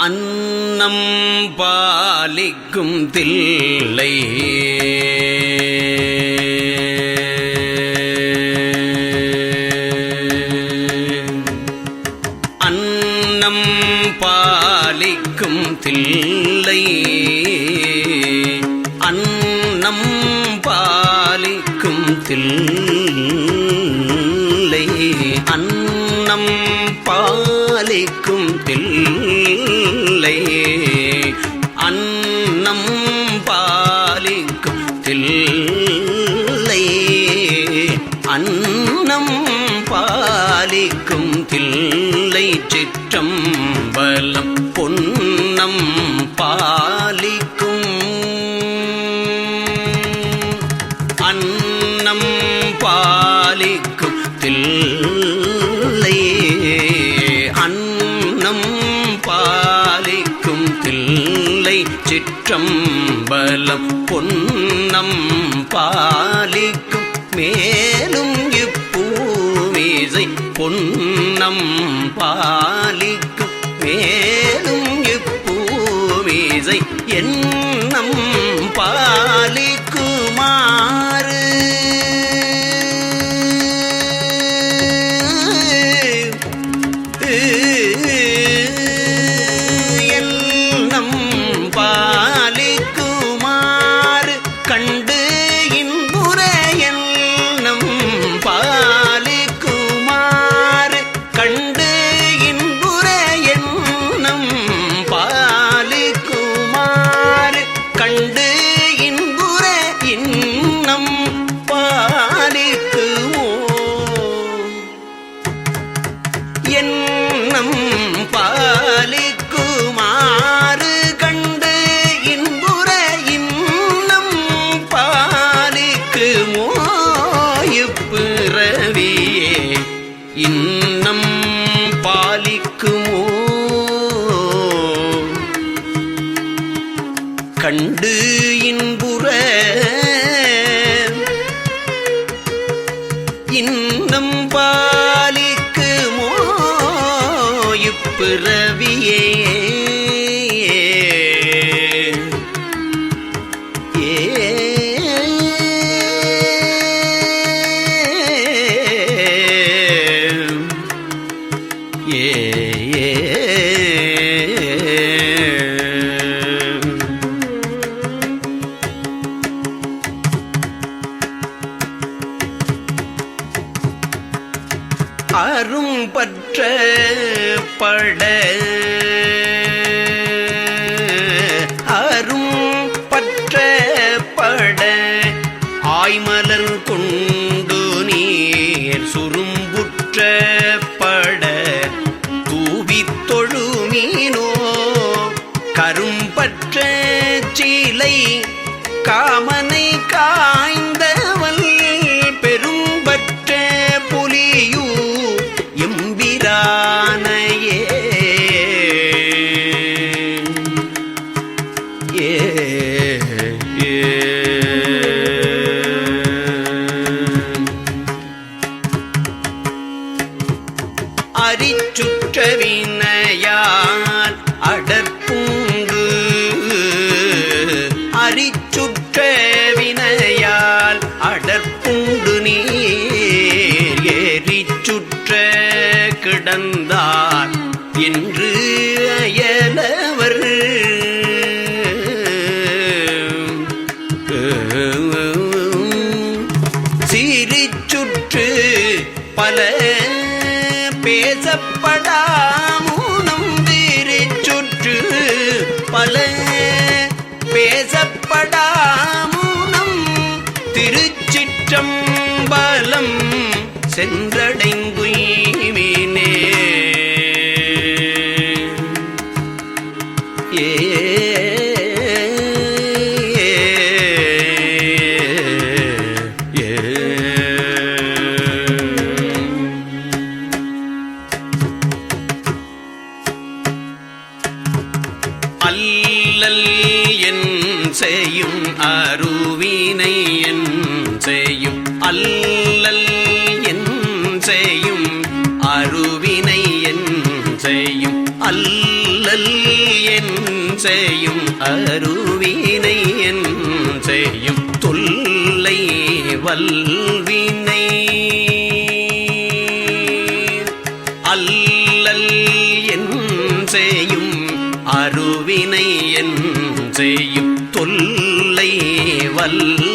அன்னம் பாலிக்கும் தில்லை. அன்னம் பாலிக்கும் தில்லை. அன்னம் பாலிக்கும் தில்லை. தில்லை சிற்றம்பலம் பொன்னம் பாலிக்கும். அன்னம் பாலிக்கும் தில்லை அன்னம் பாலிக்கும் தில்லை சிற்றம்பலம் பொன்னம் பாலிக்கும். மே இப்பூமிசை பொன்னம் பாலிக்கும் மேலும் இப்பூமிசை என் இப்பிறவியே இன்னம் அரும் பற்ற பட. அரும் பற்ற பட. ஆய்மலர் கொண்டு நீர் சுரும்புற்ற பட. தூவித் தொழுமீனோ கரும்பற்ற சீலை காமனை பேசப்படாமூனம் திருச்சிற்றம்பலம் சென்றடைங்குயிமினே செய்யும் அருவினை என் செய்யும் தொல்லை வல்வினை. அல்லல் என் செய்யும் அருவினை என் செய்யும் தொல்லை வல்வினை.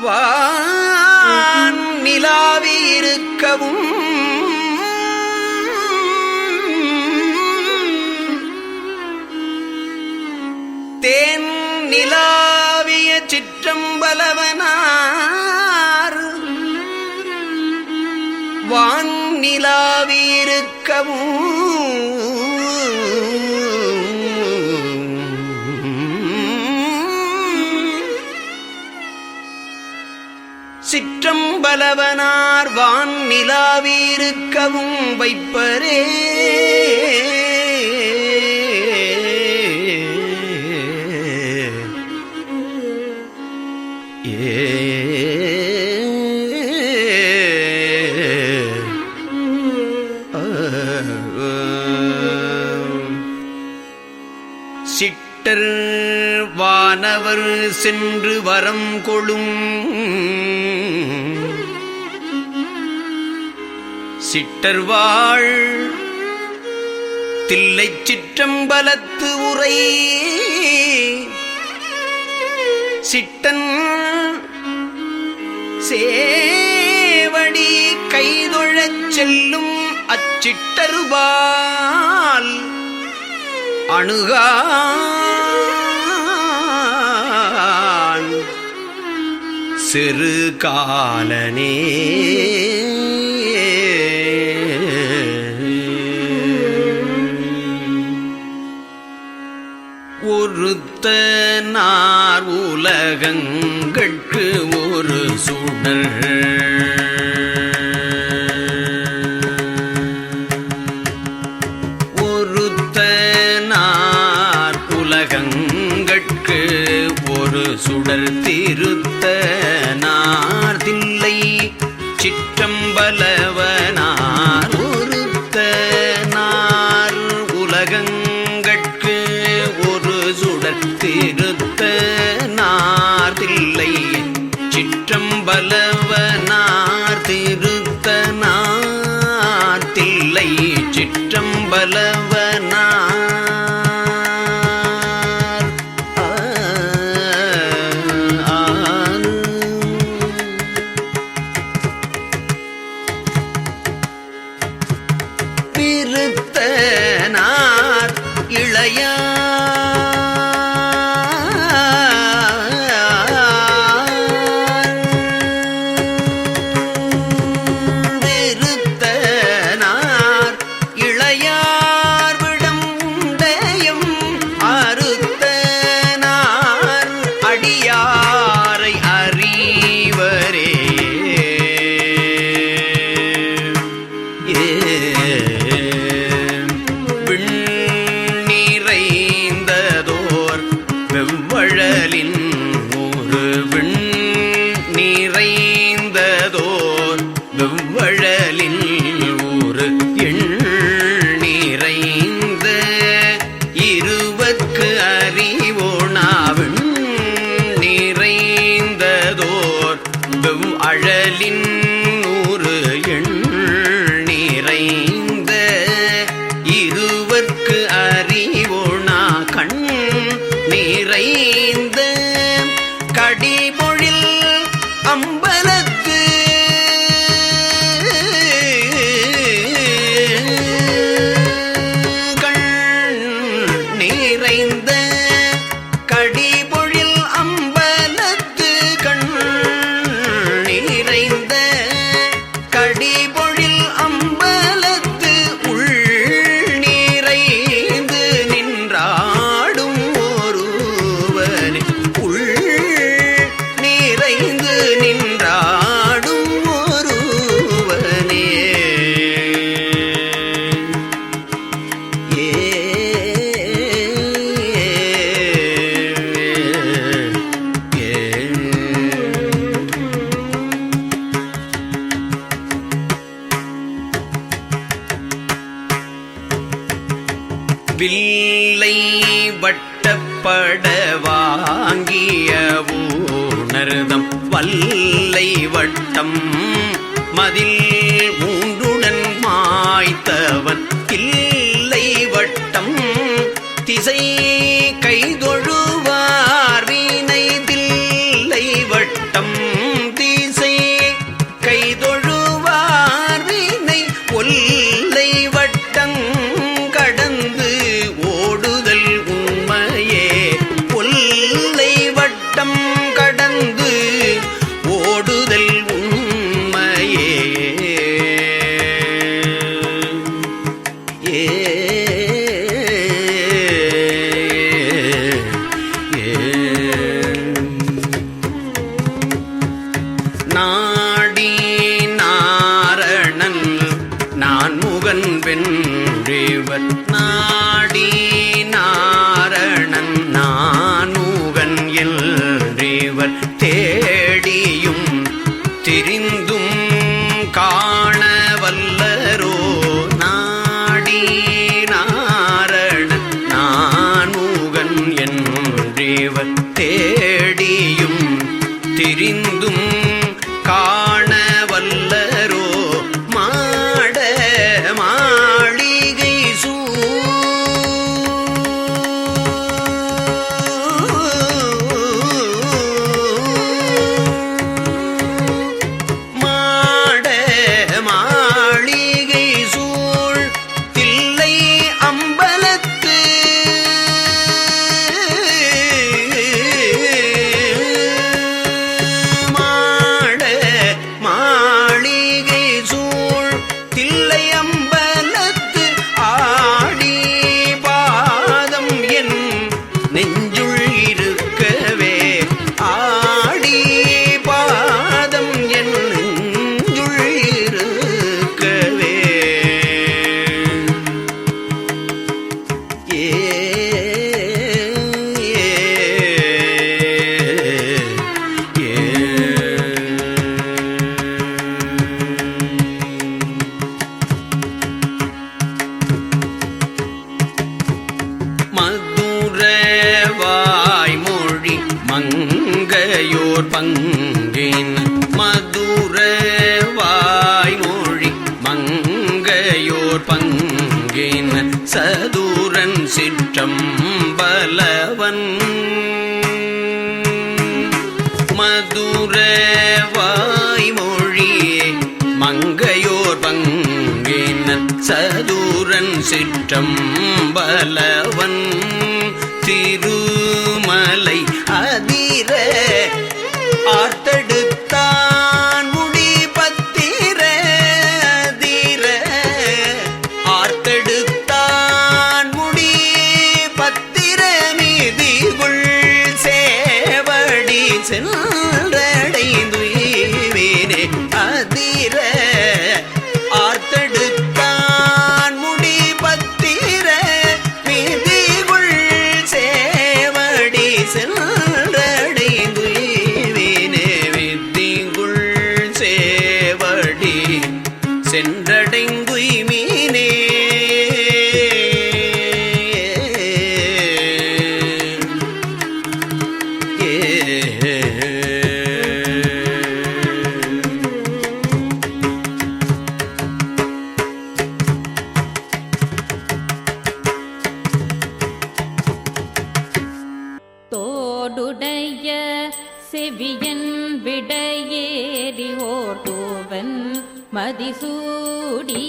வான் நிலாவி இருக்கவும். தேன் நிலாவிய சிற்றம்பலவனார். வான் நிலாவிருக்கவும் சிற்றம்பலவனார் வான் நிலாவீருக்கவும் வைப்பரே சிட்டர் வானவர் சென்று வரம் கொளும் சிட்டர் வாழ் தில்லைச் சிற்றம்பலத்து உரை. சிட்டன் சேவடி கைதொழச் செல்லும் அச்சிட்டருபால் அணுகா. சிறு காலனே. ஒருத்த நார் உலகங்கட்கு ஒரு சுடர். ஒருத்தனார் உலகங்கட்கு ஒரு சுடர். திருத்த நார்தில்லை சிற்றம்பலவனார். ஒருத்த நார் சிற்றம்பலவனார் சுடர் திருத்த வாய்மொழி மங்கையோர் பங்கின் மதுர வாய்மொழி மங்கையோர் பங்கின் சதுரன் சிற்றம் பலவன் மதுர வாய்மொழி மங்கையோர் பங்கின் சதுரன் சிற்றம் பலவன் ouvido செவ்வியன் விடையேறி ஓர் தூவன் மதிசூடி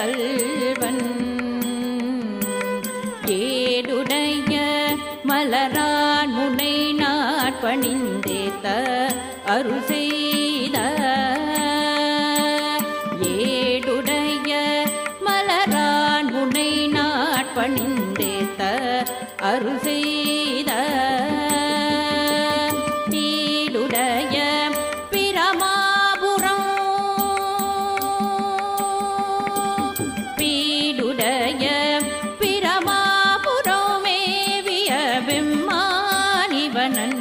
诶 வெம்மானிவனன்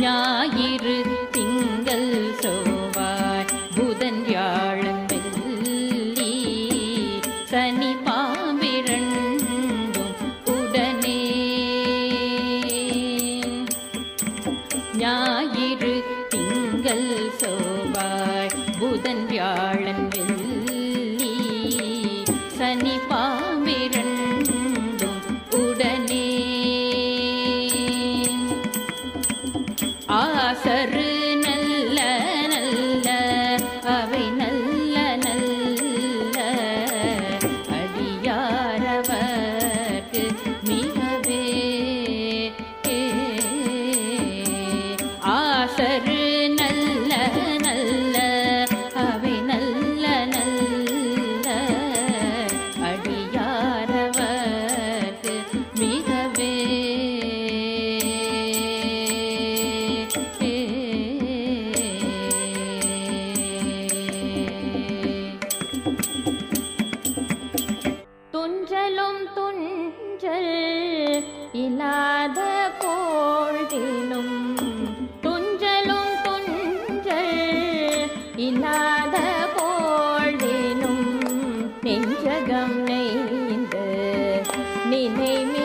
ஞாயிறு நினைமின்